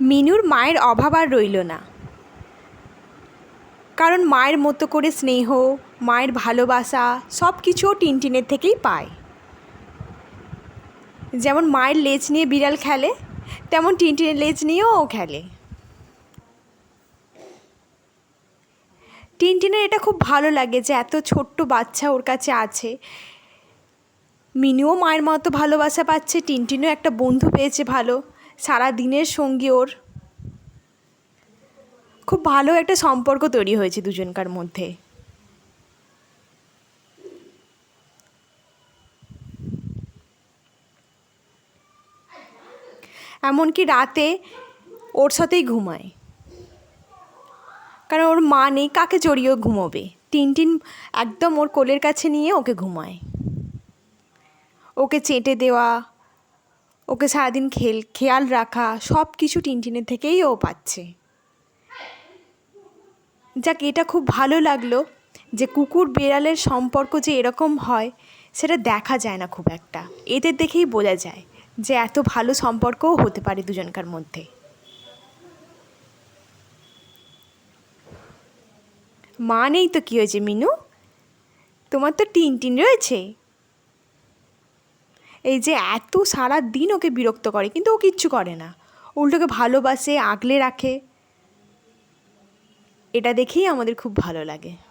মিনুর মায়ের অভাব আর রইল না। কারণ মায়ের মতো করে স্নেহ, মায়ের ভালোবাসা সব কিছুও টিনটিনের থেকেই পায়। যেমন মায়ের লেজ নিয়ে বিড়াল খেলে, তেমন টিনটিনের লেজ নিয়েও ও খেলে। টিনটিনের এটা খুব ভালো লাগে যে এত ছোট্ট বাচ্চা ওর কাছে আছে। মিনুও মায়ের মতো ভালোবাসা পাচ্ছে, টিনটিনও একটা বন্ধু পেয়েছে ভালো। সারা দিনের সঙ্গী ওর। খুব ভালো একটা সম্পর্ক তৈরি হয়েছে দুজনকার মধ্যে। এমনকি রাতে ওর সাথেই ঘুমায়। কারণ ওর মা নেই, কাকে জড়িয়েও ঘুমোবে? টিনটিন একদম ওর কোলের কাছে নিয়ে ওকে ঘুমায়। ওকে চেটে দেওয়া ওকে সারাদিন খেল, খেয়াল রাখা সব কিছু টিনটিনের থেকেই ও পাচ্ছে। যাক, এটা খুব ভালো লাগল যে কুকুর বেড়ালের সম্পর্ক যে এরকম হয়, সেটা দেখা যায় না খুব একটা। এদের দেখেই বোঝা যায় যে এত ভালো সম্পর্কও হতে পারে দুজনকার মধ্যে। মা নেই তো কী হয়েছে, মিনু? তোমার তো টিন টিন রয়েছে? এই যে এত সারা দিন ওকে বিরক্ত করে, কিন্তু ও কিচ্ছু করে না। উল্টোকে ভালোবাসে, আগলে রাখে। এটা দেখেই আমাদের খুব ভালো লাগে।